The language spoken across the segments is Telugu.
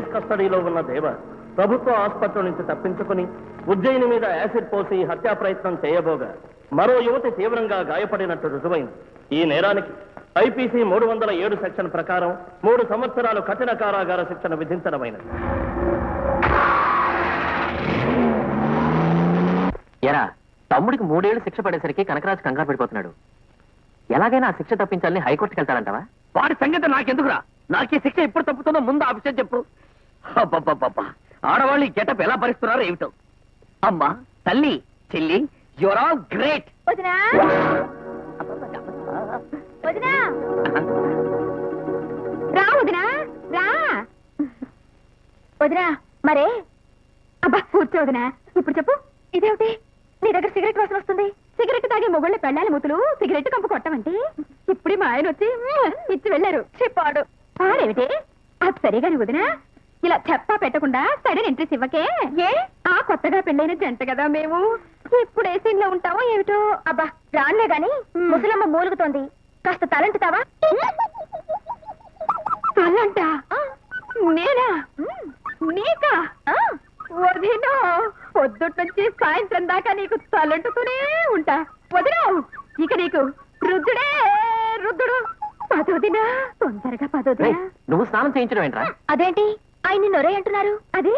పోలీస్ కస్టడీలో ఉన్న దేవ ప్రభుత్వ ఆసుపత్రి నుంచి తప్పించుకుని ఉజ్జయిని మీద యాసిడ్ పోసి హత్యా ప్రయత్నం చేయబోగా. మరో యువతి తీవ్రంగా గాయపడినట్టు రుజువైంది. ఈ నేరానికి ఐపీసీ మూడు వందల ఏడు సెక్షన్ ప్రకారం మూడు సంవత్సరాలు కఠిన కారాగార శిక్షణ విధించడమైనది. ఎరా తమ్ముడికి మూడేళ్ళు శిక్ష పడేసరికి కనకరాజు కంగారు పడిపోతున్నాడు. ఎలాగైనా ఆ శిక్ష తప్పించాలని హైకోర్టుకి వెళ్తాడంటావా? వాడి సంగతి నాకెందుకురా? నాకు ఈ శిక్ష ఎప్పుడు తప్పుతుందో ముందు ఆ విషయం చెప్పు. అబ్బబ్బబ్బబ్బా. ఆడవాళ్ళు ఈ గెటప్ ఎలా భరిస్తున్నారో ఏమిటో. అమ్మా తల్లి చెల్లి యువర్ ఆల్ గ్రేట్ వదినా! వదినా! రా వదినా! రా! వదినా మరే! అబ్బా కూర్చో వదినా. ఇప్పుడు చెప్పు. ఇదేమిటి? నీ దగ్గర సిగరెట్ వాసన వస్తుంది. సిగరెట్ తాగే మొగుళ్ళ పెళ్ళాలి మూతులు సిగరెట్ కంపు కొట్టమంటే ఇప్పుడే మా ఆయన వచ్చి "మ్మ్" ఇచ్చి వెళ్ళారు. చెప్పాడు పాడేమిటి? అది సరిగాని వదినా. ఇలా చెప్పా పెట్టకుండా సడన్ ఎంట్రీస్ ఇవ్వకే? ఏ? ఆ కొత్తగా పెళ్ళైన జంట కదా మేము. ఇప్పుడు ఏ సీన్లో ఉంటామో ఏమిటో? అబ్బా రానులే గాని ముసలమ్మ మూలుగుతోంది. కాస్త తలంటుతావా? తలంట? నేనా? నీకా? వదినో పొద్దుట్ నుంచి సాయంత్రం దాకా నీకు తలంటుతూనే ఉంటా. వదినో ఇక నీకు రుద్దుడే రుద్దుడు పదోదినా తొందరగా పదోదినా నువ్వు స్నానం చేయించడం ఏంట్రా? అదేంటి? ఆయన్ని నొరే అంటున్నారు. అది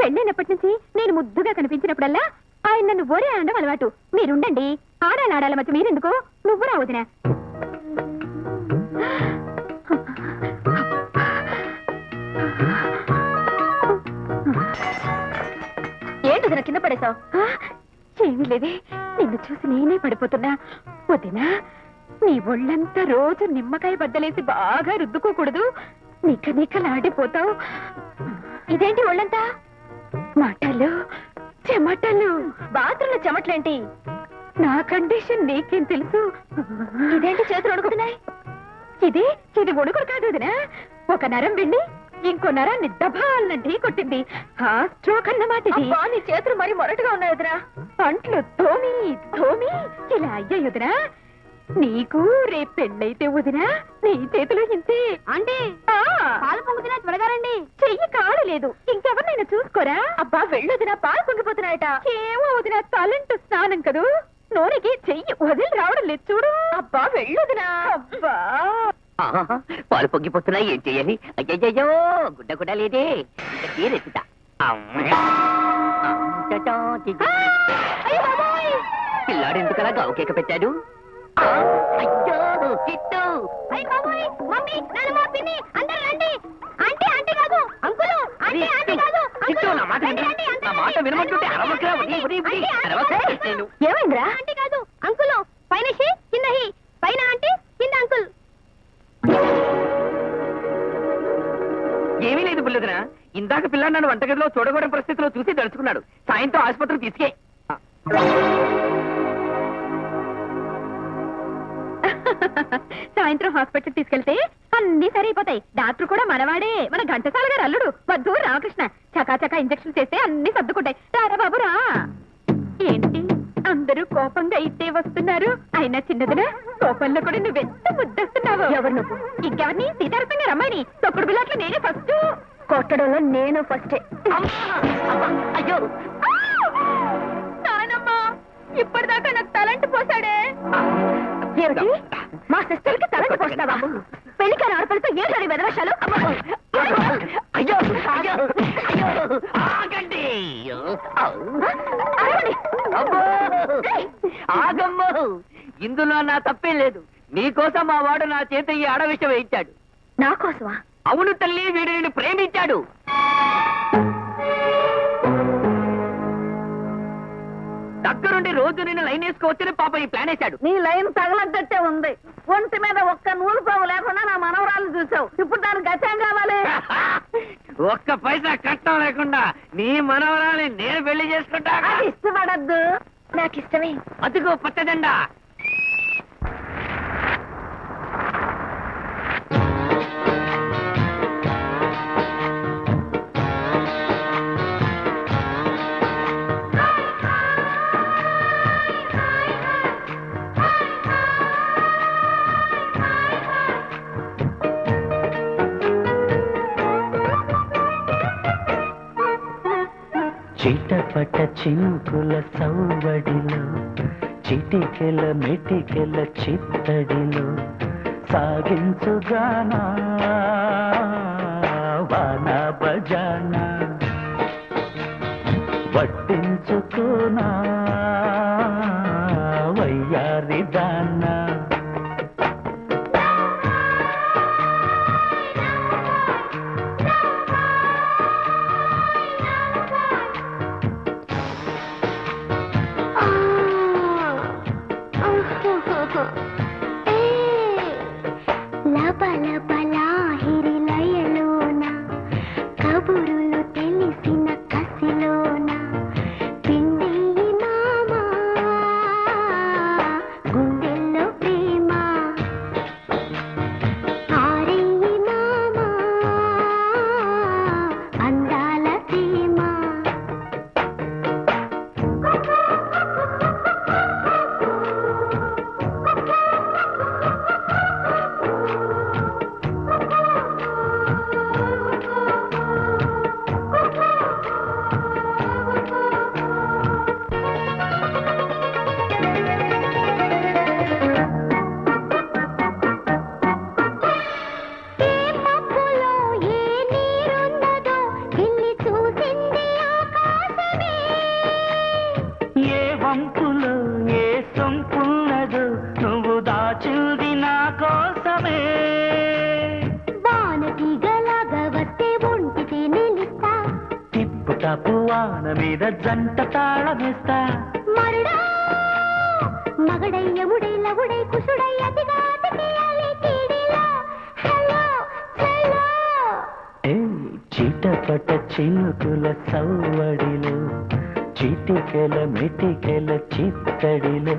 పెళ్ళైనప్పటి నుంచి నేను ముద్దుగా కనిపించినప్పుడల్లా ఆయన నన్ను ఒరే అనడం అలవాటు. మీరుండండి. ఆడాలి ఆడాల మధ్య మీరెందుకు? నువ్వు రా వదినా. ఏంటి వదినా కింద పడేశావు? ఏమీ లేదే. నిన్ను చూసి నేనే పడిపోతున్నా. వదినా నీ ఒళ్ళంతా రోజు నిమ్మకాయ బద్దలేసి బాగా రుద్దుకోకూడదు. నిక్క నిక్కలాడిపోతావు ఇదేంటి ఒళ్ళంతా? మాటలు చెమటలు. బాత్రూంలో చెమటలేంటి? నా కండిషన్ నీకేం తెలుసు? ఇదేంటి చేతులు అడుగుతున్నాయి ఇది ఇది ఉడుకుడు కాదు వదినా ఒక నరం వెళ్ళి ఇంకో నరాన్ని దబాలనండి కొట్టింది. ఆ స్ట్రోక్ అన్నమాట ఇది నీ చేతులు మరి మొరటుగా ఉన్నాయి వదినా. అంట్లు తోమి తోమి ఇలా అయ్యాయి నీకు రేపు పెళ్ళైతే వదినా నీ చేతులు ఇంతే. అంటే? పాలు పొంగుతున్నా త్వరగా రండి చెయ్యి కాడలేదు ఇంకెవరినైనా చూసుకోరా? అబ్బా వెళ్ళొదినా పాలు పొంగిపోతున్నాయట. ఏమో వదినా తలంటు స్నానం కదూ? నూనెకి చెయ్యి వదిలి రావడం లేదు చూడు. అబ్బా వెళ్ళొదినా. అబ్బా. పాలు పొంగిపోతున్నాయి ఏం చెయ్యాలి? అయ్యయ్యో గుడ్డ కూడా లేదే. ఇంకా తీరెత్తుతా! పిల్లాడు ఎందుకలా గావుకేక పెట్టాడు? అయ్యో చిట్టు నా మాట నా మాట. వినమంటుంటే. నేను. ఏమైందిరా? ఆంటీ కాదు అంకులు. పైన హి, కింద హి. పైన ఆంటీ కింద అంకుల్. ఏమీ లేదు బుల్లదిన. ఇందాక పిల్లాడు నన్ను వంటగదిలో చూడకూడని పరిస్థితిలో చూసి దడుచుకున్నాడు సాయంత్రం ఆసుపత్రికి తీసుకే. సాయంత్రం హాస్పిటల్ తీసుకెళ్తే అన్ని సరైపోతాయి. డాక్టర్ కూడా మనవాడే. మన ఘంటసాల గారు అల్లుడు. వద్దు రామకృష్ణ. చకా చకా ఇంజక్షన్ చేస్తే అన్ని సర్దుకుంటాయి. రారా బాబు రా. ఏంటి? అందరూ కోపంగా ఇట్టే వస్తున్నారు. అయినా చిన్నదినా? కోపంలో కూడా నువ్వెంత ముద్దస్తున్నావు? ఎవరు నువ్వు? ఇంకెవరిని? సీతారసం గారు అమ్మాయిని. తొక్కుడు బిల్లట్లు నేనే ఫస్ట్ కొట్టడంలో నేను ఫస్ట్ అయ్యో! ఇప్పటిదాకా నాకు తలంటి పోసాడే ఏమిటి మా సిస్టర్కి తలంటి పోస్తావా? పెళ్ళికారు ఆడపిల్లతో ఏంటని వెదవశాలు? అయ్యో అయ్యో అయ్యో ఆగండి. అయ్యో. అబ్బో! ఆగమ్మో. ఇందులో నా తప్పే లేదు. నీకోసం మా వాడు నా చేత ఈ ఆడవిషం వేయించాడు. నా కోసమా? అవును తల్లి వీడు నిన్ను ప్రేమించాడు. దగ్గరుండి రోజు నిన్ను లైన్ వేసుకోవచ్చని పాప ఈ ప్లాన్ వేశాడు. నీ లైన్ తగలద్దట్టే ఉంది. ఒంటి మీద ఒక్క నూలు పోవు లేకుండా నా మనవరాలు చూసావు ఇప్పుడు దానికి గతం కావాలి? ఒక్క పైసా కట్టం లేకుండా నీ మనవరాలి నేను పెళ్ళి చేసుకుంటా. ఇష్టపడద్దు. నాకు ఇష్టమే అదిగో పచ్చదండ చిటపట చినుకుల సౌవడిలో చిటికెల మెటికెల చిత్తడిలో సాగించుగానా వాన బజానా వడ్డించుకోనా వయ్యారి యముడై లవుడై కుసుడై అతిగా అతికియాలి కీడిలా. హలో చలో ఏ చిటపట చినుకుల సవ్వడిలో చిటికెల మెటికెల చిత్తడిలో.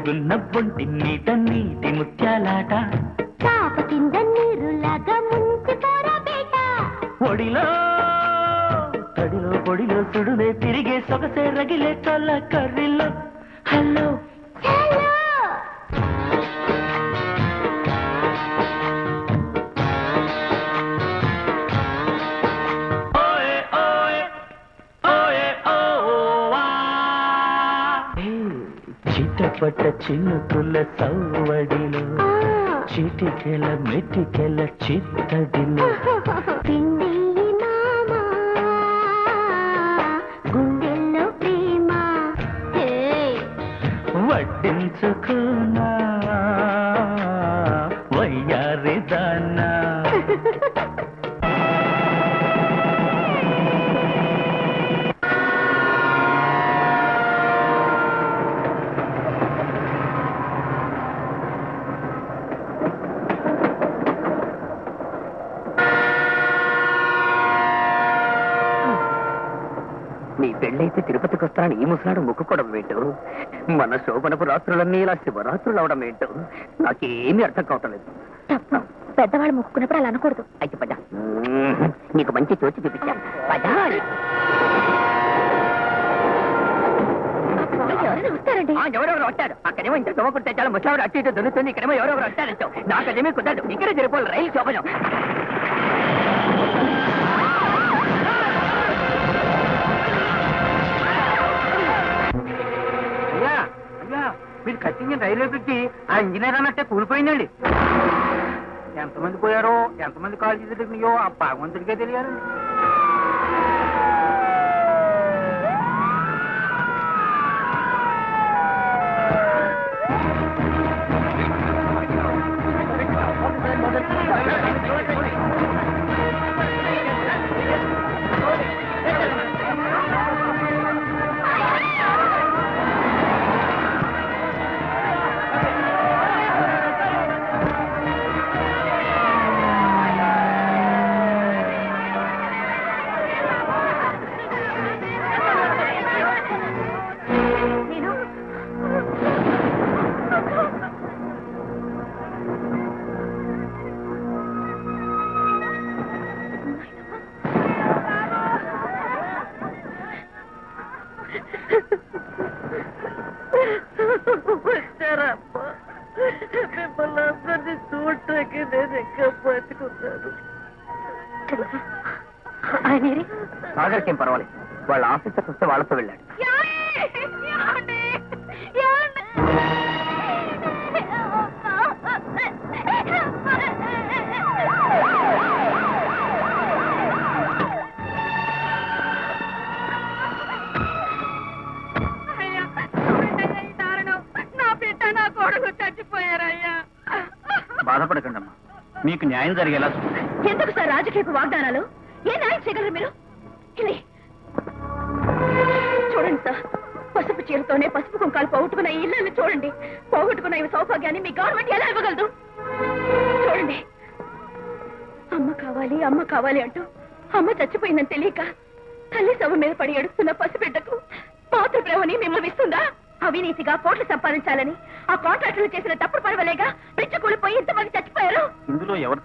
నీటుగున్న బొంటి నీట నీటి ముత్యాలాట. చాప కింద నీరులాగా ముంచుకోరా బేట. ఒడిలో తడిలో పొడిలో సుడులే తిరిగే సొగసే రగిలే చల్ల కర్రిలో. హలో చిటపట చినుకుల సవ్వడిలో. చిటికెల మెటికెల చిత్తడిలో వడ్డించుకున్నా పెళ్ళైతే తిరుపతికి వస్తానని ఈ ముసలాడు మొక్కుకోవడం ఏంటో? మన శోభనపు రాత్రులన్నీ ఇలా శివరాత్రులు అవడం ఏంటో? నాకేమీ అర్థం కావట్లేదు తప్పు. పెద్దవాళ్ళు మొక్కుకున్నప్పుడు అలా అనకూడదు. అయితే పద. నీకు మంచి చోటు చూపించాను వస్తారండి? ఎవరెవరు వచ్చారు అక్కడేమో ఇంత తవ్వకుంటే చాలా. ముసలాడు అటు ఇటు దొరుకుతుంది. ఇక్కడేమో ఎవరెవరు వచ్చారంటావు నాకు అదేమీ కుదరదు. ఇక్కడే జరిపోవాలి రైలు శోభనం. మీరు కట్టించిన రైల్వే పెట్టి ఆ ఇంజనీర్ అన్నట్టే కూలిపోయిందండి. ఎంతమంది పోయారో ఎంతమంది కాల్ చేసేటో ఆ భగవంతుడికే తెలియాలండి. ఆయనేరి సాగర్కేం పర్వాలేదు. వాళ్ళ ఆఫీసర్స్ వస్తే వాళ్ళతో వెళ్ళాడు. నా బిడ్డ నా కొడుకు చచ్చిపోయారయ్యా. బాధపడకండి అమ్మా మీకు న్యాయం జరిగేలా ఎందుకు సార్ రాజకీయపు వాగ్దానాలు? ఏ న్యాయం చేయగలరు మీరు? చూడండి సార్ పసుపు చీరతోనే పసుపు కుంకాలు పోగొట్టుకున్న ఈ ఇళ్ళని చూడండి. పోగొట్టుకున్న ఈ సౌభాగ్యాన్ని మీ గవర్నమెంట్ ఎలా ఇవ్వగలదు? చూడండి. అమ్మ కావాలి అమ్మ కావాలి అంటూ అమ్మ చచ్చిపోయిందని తెలియక తల్లి సభ మీద పడి ఏడుస్తున్న పసిబిడ్డకు మాతృప్రేమని మిమ్మల్ని ఇస్తుందా? అవినీతిగా కోట్లు సంపాదించాలని ఆ కాంట్రాక్టులు చేసిన తప్పుడు పడవలేగా పిచ్చి కూలిపోయి ఇంతమంది చచ్చిపోయారు? ఇందులో ఎవరు